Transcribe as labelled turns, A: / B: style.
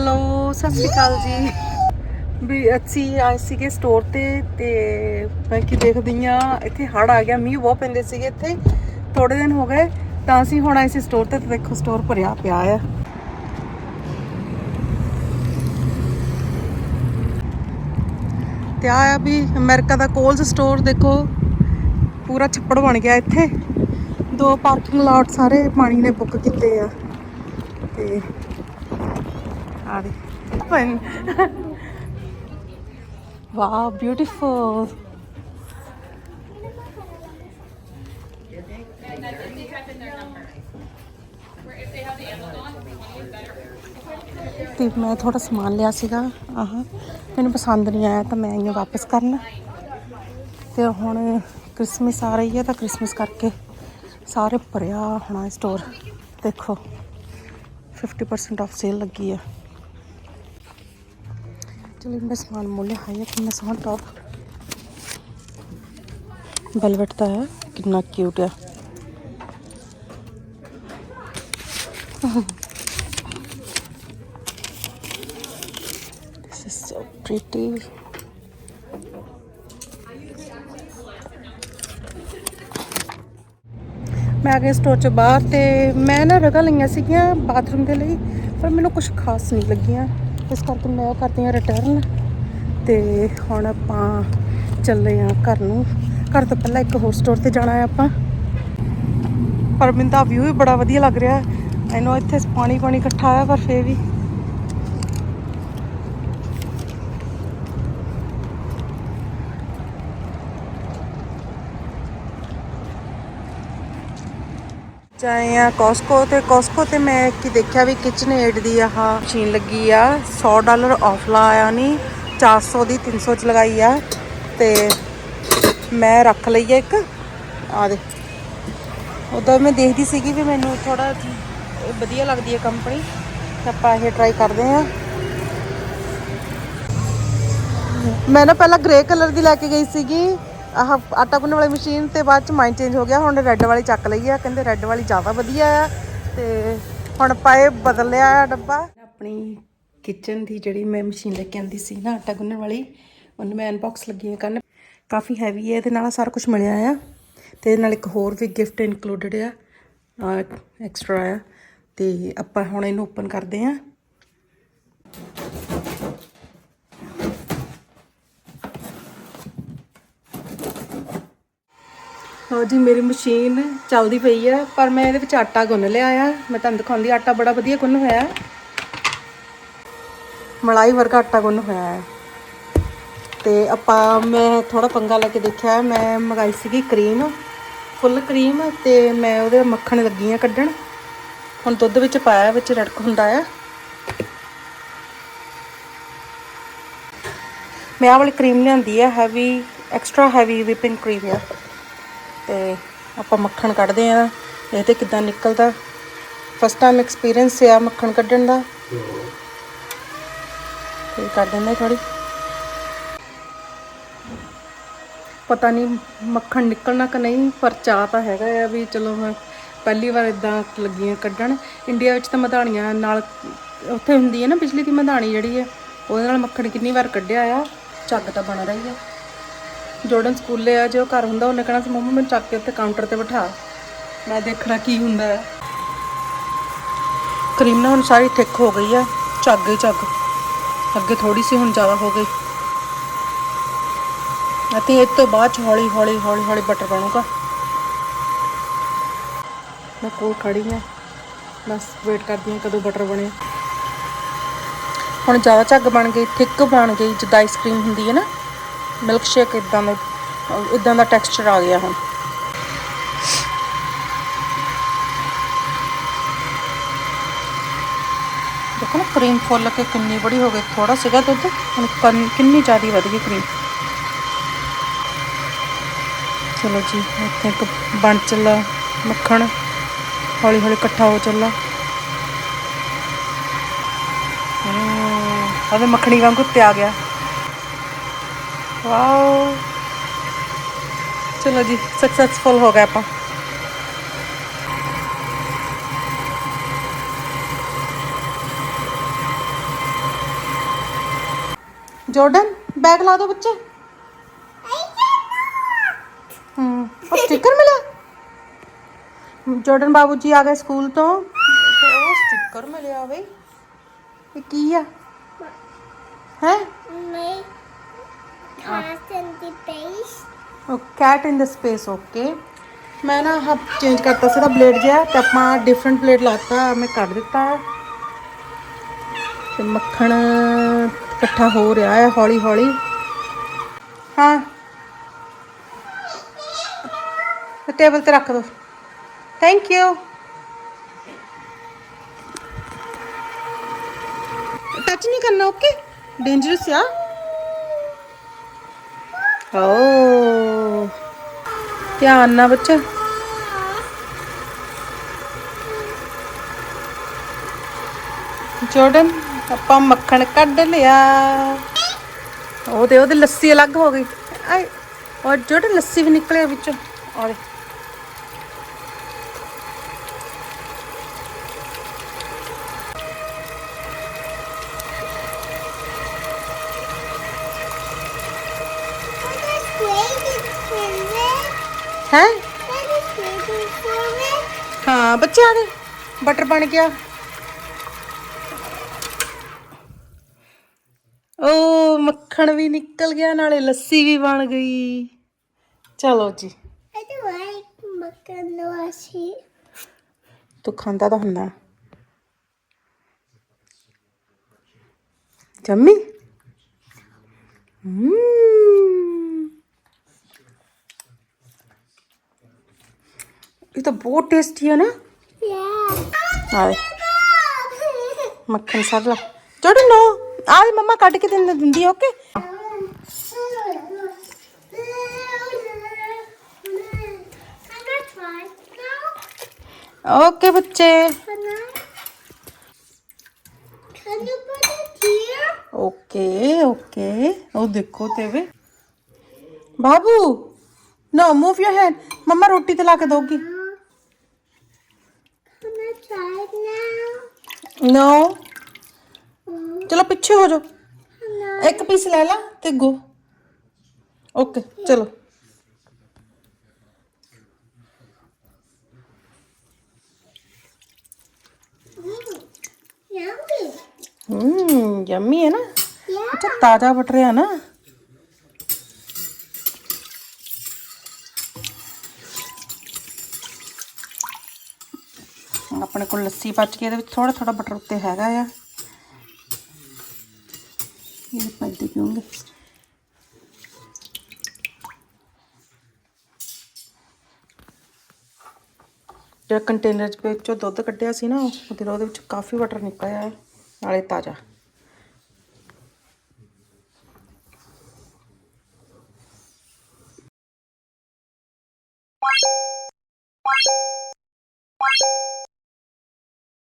A: Hello ਸਤਿ ਸ਼੍ਰੀ ਅਕਾਲ ਜੀ। ਵੀ ਅਸੀਂ ਆਏ ਸੀਗੇ ਸਟੋਰ ਤੇ ਤੇ ਮੈਂ ਕੀ ਦੇਖਦੀ ਆ ਇੱਥੇ ਹੜ ਆ ਗਿਆ, ਮੀਂਹ ਬਹੁਤ ਪੈਂਦੇ ਸੀਗੇ ਇੱਥੇ ਥੋੜੇ ਦਿਨ ਹੋ ਗਏ, ਤਾਂ ਅਸੀਂ ਹੁਣ ਆਏ ਸੀ ਸਟੋਰ ਤੇ ਤੇ ਦੇਖੋ ਸਟੋਰ ਭਰਿਆ ਪਿਆ ਆ। ਤੇ ਆ ਵੀ ਅਮਰੀਕਾ ਦਾ ਕੋਲਸ ਸਟੋਰ ਦੇਖੋ, ਪੂਰਾ ਛੱਪੜ ਬਣ ਗਿਆ ਇੱਥੇ। ਦੋ ਪਾਰਕਿੰਗ ਲਾਟ ਸਾਰੇ ਪਾਣੀ ਨੇ ਬੁੱਕ ਕੀਤੇ ਆ। ਤੇ ਆ ਦੇ ਪਨ ਵਾਓ ਬਿਊਟੀਫੁਲ ਤੇ ਮੈਂ ਥੋੜਾ ਸਮਾਨ ਲਿਆ ਸੀਗਾ। ਆਹ, ਮੈਨੂੰ ਪਸੰਦ ਨਹੀਂ ਆਇਆ ਤਾਂ ਮੈਂ ਇਹਨੂੰ ਵਾਪਸ ਕਰਨਾ। ਤੇ ਹੁਣ ਕ੍ਰਿਸਮਸ ਆ ਰਹੀ ਹੈ ਤਾਂ ਕ੍ਰਿਸਮਸ ਕਰਕੇ ਸਾਰੇ ਭਰਿਆ ਹੋਣਾ ਸਟੋਰ ਦੇਖੋ 50% ਆਫ ਸੇਲ ਲੱਗੀ ਹੈ ਚਲੋ ਮੈਂ ਸਮਾਨ ਮੁੱਲ ਹਾਇਆ ਕਿ ਮੈਂ ਸਮਾਨ ਟੌਪ ਵੈਲਵਟ ਦਾ ਹੈ ਕਿੰਨਾ ਕਿਊਟ ਹੈ This is so pretty. ਮੈਂ ਆ ਗਈ ਸਟੋਰ ਚ ਬਾਹਰ ਤੇ ਮੈਂ ਨਾ ਰਗਾ ਲਈਆਂ ਸੀਗੀਆਂ ਬਾਥਰੂਮ ਦੇ ਲਈ ਪਰ ਮੈਨੂੰ ਕੁਝ ਖਾਸ ਨਹੀਂ ਲੱਗੀਆਂ ਇਸ ਕਰਕੇ ਮੈਂ ਉਹ ਕਰਦੀ ਹਾਂ ਰਿਟਰਨ ਤੇ ਹੁਣ ਆਪਾਂ ਚੱਲੇ ਆ ਘਰ ਨੂੰ। ਘਰ ਤੋਂ ਪਹਿਲਾਂ ਇੱਕ ਹੋਰ ਸਟੋਰ ਤੇ ਜਾਣਾ ਹੈ ਆਪਾਂ। ਪਰ ਮੈਨੂੰ ਵਿਊ ਵੀ ਬੜਾ ਵਧੀਆ ਲੱਗ ਰਿਹਾ ਹੈ। ਇੱਥੇ ਪਾਣੀ ਪਾਣੀ ਇਕੱਠਾ ਆਇਆ ਪਰ ਫੇਰ ਵੀ ਚਾਹੇ ਆ ਕੋਸਕੋ ਤੇ ਕੋਸਕੋ ਤੇ ਮੈਂ ਕੀ ਦੇਖਿਆ ਵੀ ਕਿਚਨ ਏਡ ਦੀ ਆਹ ਮਸ਼ੀਨ ਲੱਗੀ ਆ। 100 ਡਾਲਰ ਆਫ ਲਾਇਆ ਨਹੀਂ 400 ਦੀ 300 ਚ ਲਗਾਈ ਆ ਤੇ ਮੈਂ ਰੱਖ ਲਈ ਆ ਇੱਕ। ਆ ਦੇ ਉਦੋਂ ਮੈਂ ਦੇਖਦੀ ਸੀਗੀ ਵੀ ਮੈਨੂੰ ਥੋੜਾ ਵਧੀਆ ਲੱਗਦੀ ਹੈ ਕੰਪਨੀ ਤਾਂ ਆਪਾਂ ਇਹ ਟਰਾਈ ਕਰਦੇ ਆ। ਮੈਂ ਨਾ ਪਹਿਲਾਂ ਗ੍ਰੇ ਕਲਰ ਦੀ ਲੈ ਕੇ ਗਈ ਸੀਗੀ। ਆਹ ਆਟਾ ਗੁੰਨਣ ਵਾਲੀ ਮਸ਼ੀਨ ਤੇ ਬਾਅਦ ਚ ਮਾਈਂਡ ਚੇਂਜ ਹੋ ਗਿਆ। ਹੁਣ ਰੈੱਡ ਵਾਲੀ ਚੱਕ ਲਈ ਆ। ਕਹਿੰਦੇ ਰੈੱਡ ਵਾਲੀ ਜ਼ਿਆਦਾ ਵਧੀਆ ਆ। ਤੇ ਹੁਣ ਪਾਏ ਬਦਲ ਲਿਆ ਆ ਡੱਬਾ। ਆਪਣੀ ਕਿਚਨ ਦੀ ਜਿਹੜੀ ਮੈਂ ਮਸ਼ੀਨ ਲੈ ਕੇ ਆਂਦੀ ਸੀ ਨਾ ਆਟਾ ਗੁੰਨਣ ਵਾਲੀ, ਉਹਨੂੰ ਮੈਂ ਅਨਬਾਕਸ ਲੱਗੀ ਆ ਕਰਨ ਕਾਫੀ ਹੈਵੀ ਹੈ ਇਹਦੇ ਨਾਲ ਸਾਰਾ ਕੁਝ ਮਿਲਿਆ ਆ। ਤੇ ਇਹਦੇ ਨਾਲ ਇੱਕ ਹੋਰ ਵੀ ਗਿਫਟ ਇਨਕਲੂਡਡ ਆ। ਐਕਸਟਰਾ ਆ। ਤੇ ਆਪਾਂ ਹੁਣ ਇਹਨੂੰ ਓਪਨ ਕਰਦੇ ਆ ਹਾਂ ਜੀ, ਮੇਰੀ ਮਸ਼ੀਨ ਚੱਲਦੀ ਪਈ ਆ, ਪਰ ਮੈਂ ਇਹਦੇ ਵਿੱਚ ਆਟਾ ਗੁੰਨ ਲਿਆ ਆ। ਮੈਂ ਤੁਹਾਨੂੰ ਦਿਖਾਉਂਦੀ ਆਟਾ ਬੜਾ ਵਧੀਆ ਗੁੰਨ ਹੋਇਆ। ਹੈ। ਮਲਾਈ ਵਰਗਾ ਆਟਾ ਗੁੰਨ ਹੋਇਆ ਹੈ। ਤੇ ਆਪਾਂ, ਮੈਂ ਥੋੜਾ ਪੰਗਾ ਲੈ ਕੇ ਦੇਖਿਆ, ਮੈਂ ਮੰਗਾਈ ਸੀਗੀ ਕਰੀਮ, ਫੁੱਲ ਕਰੀਮ, ਤੇ ਮੈਂ ਉਹਦੇ ਮੱਖਣ ਲੱਗੀ ਆ ਕੱਢਣ। ਹੁਣ ਦੁੱਧ ਵਿੱਚ ਪਾਇਆ, ਵਿੱਚ ਰੜਕ ਹੁੰਦਾ ਆ। ਮੈਂ ਆਹ ਵਾਲੀ ਕਰੀਮ ਲਿਆਂਦੀ ਆ, heavy, extra heavy whipping cream ਆ। ਤੇ ਆਪਾਂ ਮੱਖਣ ਕੱਢਦੇ ਆ। ਇਹ ਤੇ ਕਿਦਾਂ ਨਿਕਲਦਾ? ਫਸਟ ਟਾਈਮ ਐਕਸਪੀਰੀਅੰਸ ਆ ਮੱਖਣ ਕੱਢਣ ਦਾ। ਤੇ ਕਰ ਦਿੰਦੇ ਥੋੜੀ ਪਤਾ ਨਹੀਂ ਮੱਖਣ ਨਿਕਲਣਾ ਕਿ ਨਹੀਂ, ਪਰ ਚਾਹ ਤਾਂ ਹੈਗਾ ਆ ਵੀ ਚਲੋ ਮੈਂ ਪਹਿਲੀ ਵਾਰ ਇਦਾਂ ਲੱਗੀਆਂ ਕੱਢਣ। ਇੰਡੀਆ ਵਿੱਚ ਤਾਂ ਮਧਾਣੀਆਂ ਨਾਲ ਉੱਥੇ ਹੁੰਦੀ ਹੈ ਨਾ ਬਿਜਲੀ ਦੀ ਮਧਾਣੀ ਜਿਹੜੀ ਹੈ, ਉਹਦੇ ਨਾਲ ਮੱਖਣ ਕਿੰਨੀ ਵਾਰ ਕੱਢਿਆ ਆ, ਝੱਗ ਤਾਂ ਬਣ ਰਹੀ ਆ ਜੋਰਡਨ ਸਕੂਲੇ ਆ ਜੇ ਉਹ ਘਰ ਹੁੰਦਾ, ਉਹਨੇ ਕਹਿਣਾ ਸੀ, ਮੰਮਾ, ਮੈਨੂੰ ਚੱਕ ਕੇ ਉੱਤੇ ਕਾਊਂਟਰ ਤੇ ਬਿਠਾ। ਮੈਂ ਦੇਖਣਾ ਕੀ ਹੁੰਦਾ ਹੈ। ਕਰੀਮ ਨਾ ਹੁਣ ਸਾਰੀ ਥਿੱਕ ਹੋ ਗਈ ਆ ਝੱਗ ਹੀ ਝੱਗ ਅੱਗੇ ਥੋੜੀ ਸੀ, ਹੁਣ ਜ਼ਿਆਦਾ ਹੋ ਗਈ। ਅਤੇ ਇਹ ਤੋਂ ਬਾਅਦ 'ਚ ਹੌਲੀ ਹੌਲੀ ਹੌਲੀ ਹੌਲੀ ਬਟਰ ਬਣੂਗਾ। ਮੈਂ ਕੋਲ ਖੜੀ ਹਾਂ। ਬਸ ਵੇਟ ਕਰਦੀ ਹਾਂ ਕਦੋਂ ਬਟਰ ਬਣੇ। ਹੁਣ ਜ਼ਿਆਦਾ ਝੱਗ ਬਣ ਗਈ ਥਿੱਕ ਬਣ ਗਈ, ਜਿੱਦਾਂ ਆਈਸਕ੍ਰੀਮ ਹੁੰਦੀ ਹੈ ਨਾ। ਮਿਲਕ ਸ਼ੇਕ ਇਦਾਂ ਦਾ ਇਦਾਂ ਦਾ ਟੈਕਸਚਰ ਆ ਗਿਆ ਹੁਣ। ਦੇਖੋ ਨਾ ਕਰੀਮ ਫੁੱਲ ਕੇ ਕਿੰਨੀ ਬੜੀ ਹੋ ਗਈ ਥੋੜਾ ਸੀਗਾ ਦੁੱਧ, ਹੁਣ ਕਿੰਨੀ ਜ਼ਿਆਦਾ ਵਧ ਗਈ ਕਰੀਮ ਚਲੋ ਜੀ, ਇੱਥੇ ਇੱਕ ਬਣ ਚੱਲਾ ਮੱਖਣ ਹੌਲੀ ਹੌਲੀ ਇਕੱਠਾ ਹੋ ਚੱਲਾ। ਉਹਦੇ ਮੱਖਣੀ ਵਾਂਗੂ ਤੇ ਆ ਗਿਆ। ਵਾਓ ਚਲੋ ਜੀ ਸਕਸੈਸਫੁਲ ਹੋ ਗਏ ਆਪਾਂ ਜਾਰਡਨ ਬੈਗ ਲਾ ਦੋ ਬੱਚੇ ਹੂੰ ਉਹ ਸਟicker ਮਿਲਿਆ ਜਾਰਡਨ ਬਾਬੂ ਜੀ ਆ ਗਏ ਸਕੂਲ ਤੋਂ ਤੇ ਉਹ ਸਟicker ਮਿਲਿਆ ਬਈ ਇਹ
B: in the base.
A: ਉਹ cat in the space okay ਮੈਂ ਨਾ ਹਬ ਚੇਂਜ ਕਰਤਾ ਸੀ ਦਾ ਬਲੇਡ ਜਿਹਾ, ਤੇ ਆਪਾਂ ਡਿਫਰੈਂਟ ਬਲੇਡ ਲਾਤਾ, ਮੈਂ ਕੱਢ ਦਿੱਤਾ। ਤੇ ਮੱਖਣ ਇਕੱਠਾ ਹੋ ਰਿਹਾ ਹੈ ਹੌਲੀ ਹੌਲੀ ਹਾਂ ਟੇਬਲ ਤੇ ਰੱਖ ਦੋ। ਥੈਂਕ ਯੂ ਟੱਚ ਨਹੀਂ ਕਰਨਾ ਓਕੇ ਡੇਂਜਰਸ ਆ। ਓ ਧਿਆਨ ਨਾਲ ਬੱਚਾ। ਜੋਰਡਨ, ਆਪਾਂ ਮੱਖਣ ਕੱਢ ਲਿਆ। ਉਹਦੇ ਉਹਦੇ ਲੱਸੀ ਅਲੱਗ ਹੋ ਗਈ। ਆਏ ਔਰ ਜੋਰਡਨ ਲੱਸੀ ਵੀ ਨਿਕਲਿਆ ਵਿੱਚੋਂ। ਔਰ ਹੈ? ਹਾਂ ਬੱਚੇ ਆ ਗਏ ਬਟਰ ਬਣ ਗਿਆ। ਓ, ਮੱਖਣ ਵੀ ਨਿਕਲ ਗਿਆ, ਨਾਲੇ ਲੱਸੀ ਵੀ ਬਣ ਗਈ। ਚਲੋ ਜੀ।
B: I don't
A: ਤੂੰ ਖਾਂਦਾ ਤਾਂ ਹੁੰਦਾ। ਜੰਮੀ? ਹਮ ਇਹ ਤਾਂ ਬਹੁਤ ਟੇਸਟੀ ਹੈ ਨਾ. ਆਏ। ਮੱਖਣ ਸੜ ਲਾ। ਚੋੜੀ ਨੋ ਆਹ ਮੰਮਾ ਕੱਢ ਕੇ ਦਿੰਦੀ ਦਿੰਦੀ ਓਕੇ. ਓਕੇ ਬੱਚੇ? ਓਕੇ ਓਕੇ ਉਹ ਦੇਖੋ ਤੇ ਵੇ। ਬਾਬੂ ਨੋ ਮੂਵ ਯੋਰ ਹੈਂਡ ਮੰਮਾ ਰੋਟੀ ਤੇ ਲਾ ਕੇ ਦੋਗੀ
B: Can I try it now?
A: No
B: Mm,
A: ਚਲੋ ਪਿੱਛੇ ਹੋ ਜਾਓ? ਇੱਕ ਪੀਸ ਲੈ ਲਾ ਤੇ ਗੋ ਓਕੇ ਚਲੋ
B: Mm, yummy.
A: ਹਮ ਯੰਮੀ ਹੈ ਨਾ
B: Yeah.
A: ਅੱਛਾ ਤਾਜ਼ਾ ਬਟਰ ਆ ਨਾ ਹੁਣ ਆਪਣੇ ਕੋਲ ਲੱਸੀ ਬਚ ਗਈ, ਇਹਦੇ ਵਿੱਚ ਥੋੜਾ ਥੋੜਾ ਬਟਰ ਉੱਤੇ ਹੈਗਾ ਆ। ਇਹ ਪੈਦੇ ਪੀਉਂਗੇ ਜਿਹੜਾ ਕੰਟੇਨਰ ਚ ਵਿੱਚੋਂ ਦੁੱਧ ਕੱਢਿਆ ਸੀ ਨਾ, ਉਹਦੇ ਉਹਦੇ ਵਿੱਚ ਕਾਫੀ ਬਟਰ ਨਿਕਲਿਆ ਨਾਲੇ ਤਾਜ਼ਾ।